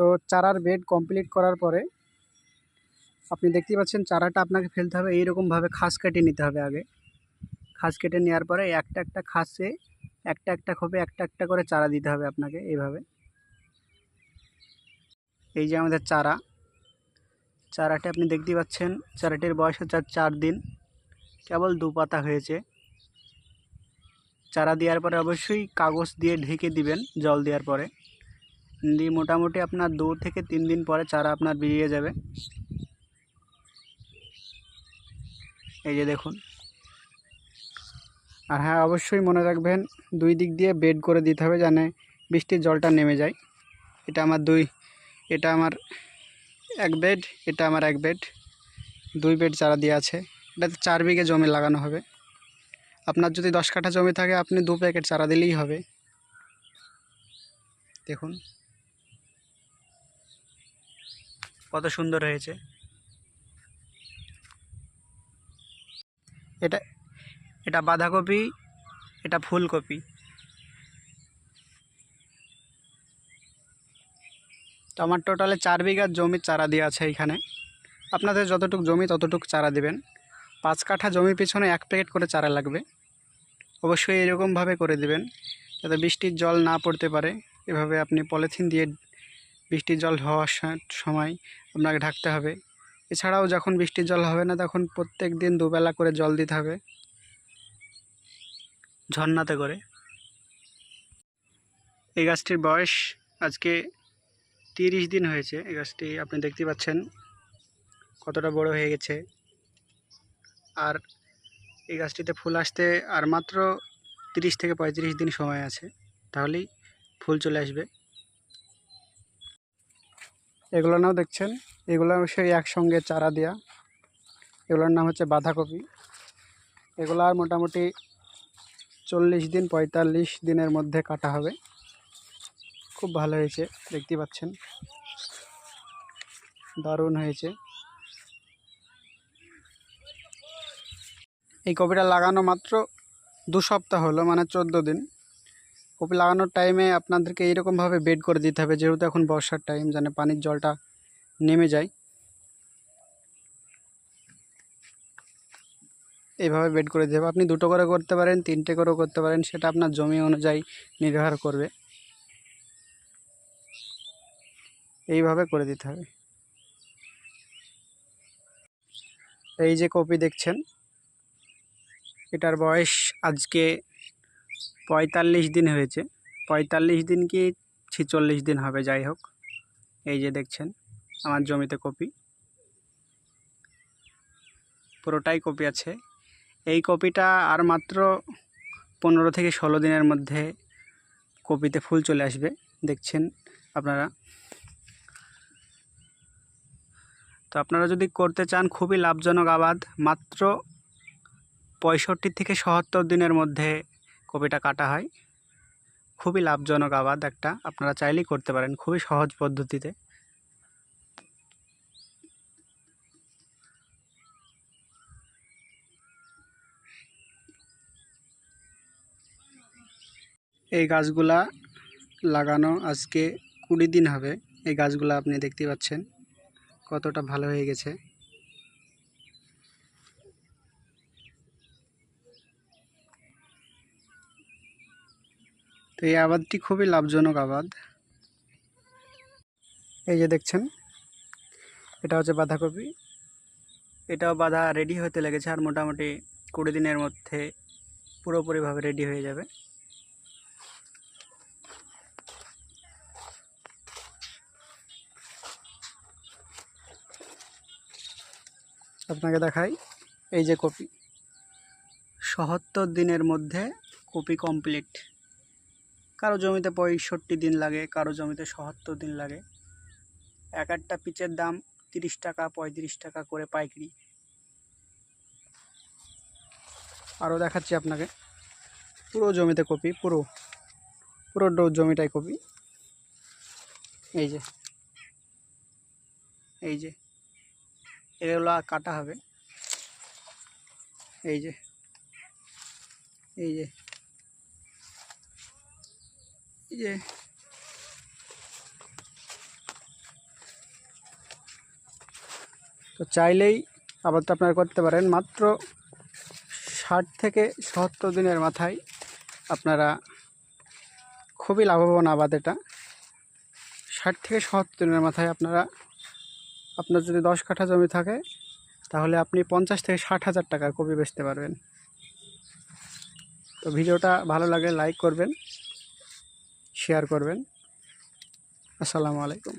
তো চারার bed complete করার পরে আপনি দেখতেই পাচ্ছেন চারাটা আপনাকে ফেলতে হবে, এইরকমভাবে খাস কেটে নিতে হবে আগে। খাস কেটে নেওয়ার পরে একটা একটা খাসে একটা একটা খোপে একটা একটা করে চারা দিতে হবে আপনাকে এইভাবে। এই যে আমাদের চারা, চারাটি আপনি দেখতেই পাচ্ছেন, চারাটির বয়স হচ্ছে চার দিন, কেবল দু পাতা হয়েছে। চারা দেওয়ার পরে অবশ্যই কাগজ দিয়ে ঢেকে দিবেন, জল দেওয়ার পরে। দিয়ে মোটামুটি আপনার দু থেকে তিন দিন পরে চারা আপনার বেরিয়ে যাবে। এই যে দেখুন। আর হ্যাঁ অবশ্যই মনে রাখবেন, দুই দিক দিয়ে বেড করে দিতে হবে যেন বৃষ্টির জলটা নেমে যায়। এটা আমার দুই, এটা আমার এক বেড, এটা আমার এক বেড, দুই বেড চারা দিয়ে আছে। এটাতে চার বিঘে জমি লাগানো হবে। আপনার যদি দশ কাঠা জমি থাকে, আপনি দু প্যাকেট চারা দিলেই হবে। দেখুন। কত সুন্দর হয়েছে। এটা এটা বাঁধাকপি, এটা ফুলকপি। তো আমার টোটালে চার বিঘা জমির চারা দেওয়া আছে এখানে। আপনাদের যতটুকু জমি ততটুকু চারা দিবেন। পাঁচ কাঠা জমি পিছনে এক প্যাকেট করে চারা লাগবে। অবশ্যই এরকমভাবে করে দিবেন, যাতে বৃষ্টির জল না পড়তে পারে। এভাবে আপনি পলিথিন দিয়ে বৃষ্টির জল হওয়ার সময় আপনাকে ঢাকতে হবে। এছাড়াও যখন বৃষ্টির জল হবে না, তখন প্রত্যেক দিন দুবেলা করে জল দিতে হবে। ঝর্ণাতে করে। এই গাছটির বয়স আজকে তিরিশ দিন হয়েছে। এই গাছটি আপনি দেখতে পাচ্ছেন কতটা বড় হয়ে গেছে। আর এই গাছটিতে ফুল আসতে আর মাত্র তিরিশ থেকে পঁয়ত্রিশ দিন সময় আছে। তাহলেই ফুল চলে আসবে। এগুলো নাও দেখছেন? এগুলো সেই একসঙ্গে চারা দেওয়া এগুলোর নাম হচ্ছে বাঁধাকপি। এগুলো আর মোটামুটি চল্লিশ দিন, পঁয়তাল্লিশ দিনের মধ্যে কাটা হবে। খুব ভালো হয়েছে, দেখতে পাচ্ছেন। দারুণ হয়েছে। এই কপিটা লাগানো মাত্র দু সপ্তাহ হলো মানে চোদ্দ দিন। কপি লাগানোর টাইমে আপনাদেরকে এইরকমভাবে বেড করে দিতে হবে। যেহেতু এখন বর্ষার টাইম যেন পানির জলটা নেমে যায়। এইভাবে বেড করে দিতে হবে। আপনি দুটো করে করতে পারেন, তিনটে করেও করতে পারেন, সেটা আপনার জমি অনুযায়ী নির্ভর করবে। এইভাবে করে দিতে হবে। এই যে কপি দেখছেন, এটার বয়স আজকে পঁয়তাল্লিশ দিন হয়েছে। পঁয়তাল্লিশ দিন কি ছিচল্লিশ দিন হবে, যাই হোক। এই যে দেখছেন, আমার জমিতে কপি। পুরোটাই কপি আছে। এই কপিটা আর মাত্র পনেরো থেকে ষোলো দিনের মধ্যে কপিতে ফুল চলে আসবে। দেখছেন আপনারা? তো আপনারা যদি করতে চান, খুবই লাভজনক আবাদ। মাত্র পঁয়ষট্টি থেকে সত্তর দিনের মধ্যে কপিটা কাটা হয়। খুবই লাভজনক আবাদ একটা। আপনারা চাইলেই করতে পারেন, খুবই সহজ পদ্ধতিতে। এই গাছগুলা লাগানো আজকে কুড়ি দিন হবে। এই গাছগুলা আপনি দেখতে পাচ্ছেন, কতটা ভালো হয়ে গেছে। তো এই আবাদটি খুবই লাভজনক আবাদ। এই যে দেখছেন, এটা হচ্ছে বাঁধাকপি। এটাও বাঁধা রেডি হতে লেগেছে আর মোটামুটি কুড়ি দিনের মধ্যে পুরোপুরিভাবে রেডি হয়ে যাবে। আপনাকে দেখাই, এই যে কপি। সত্তর দিনের মধ্যে কপি কমপ্লিট কারও জমিতে পঁয়ষট্টি দিন লাগে, কারও জমিতে সত্তর দিন লাগে। এক একটা পিচের দাম তিরিশ টাকা, পঁয়ত্রিশ টাকা করে পাইকারি। আরও দেখাচ্ছি আপনাকে। পুরো জমিতে কপি, পুরো পুরো জমিটাই কপি। এই যে এই যে, এগুলো কাটা হবে। এই যে এই যে। এই তো চাইলেই আবার তো আপনারা করতে পারেন। মাত্র ষাট থেকে সত্তর দিনের মাথায় আপনারা খুবই লাভবান আবাদ এটা। ষাট থেকে সত্তর দিনের মাথায় আপনারা, আপনার যদি দশ কাঠা জমি থাকে, তাহলে আপনি পঞ্চাশ থেকে ষাট হাজার টাকার কপি বেচতে পারবেন। তো ভিডিওটা ভালো লাগে লাইক করবেন। শেয়ার করবেন। আসসালামু আলাইকুম।